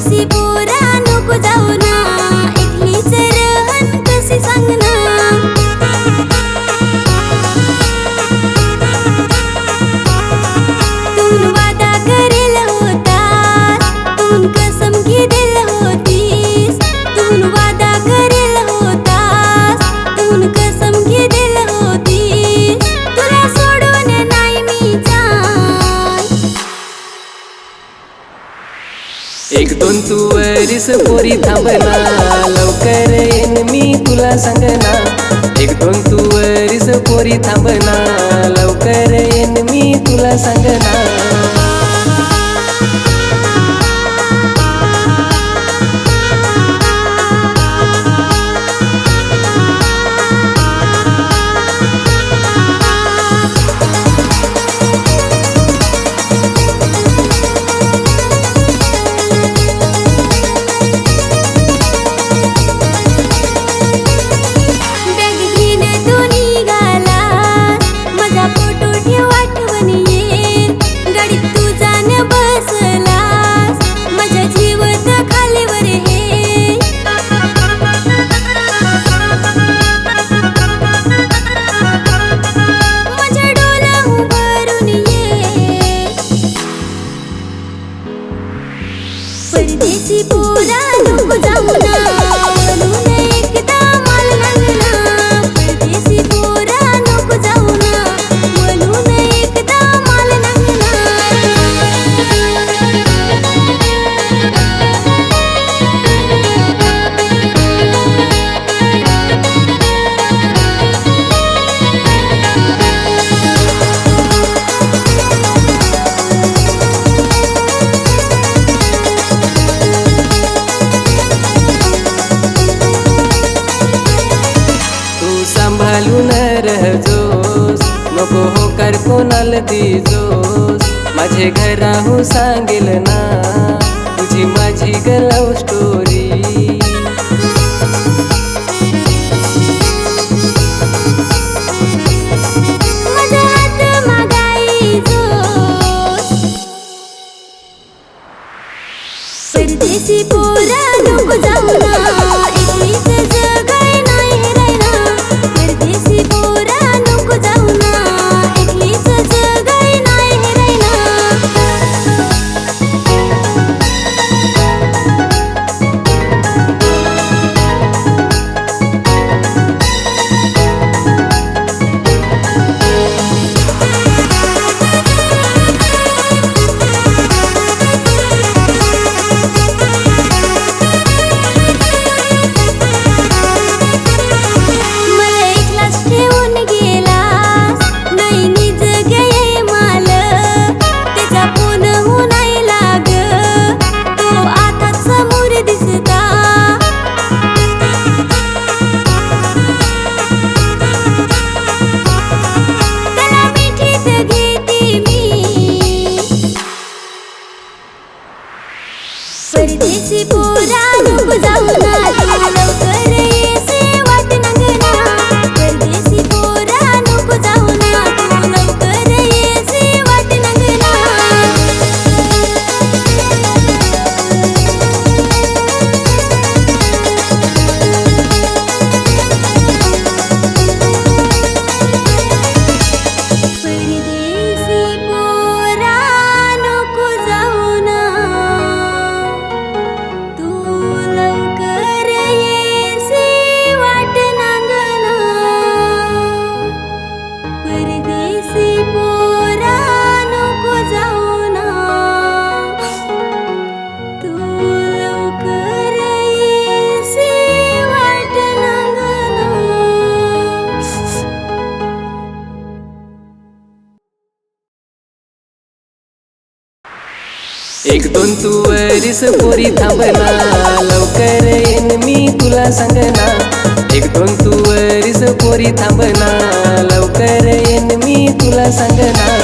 परदेशी पोरा एक दोन तू वरीस पोरी थांबना. लवकर येईन मी तुला सांगना. एक दोन तू वरीस पोरी थांबना. लवकर येईन मी तुला सांगना. परदेशी पोरा नको जाऊ ना सांभाळून रहजोस नको हो कर कोणाला दिजोस माझे घराहून सांगेल ना तुझी माझी गलव स्टोरी परदेशी पोरा नको जाऊ ना परदेशी पोरा नको जाऊ एक दोन तू वरीस पोरी थांबना लवकर येईन मी तुला सांगना. एक दोन तू वरीस पोरी थांबना लवकर येईन मी तुला सांगना.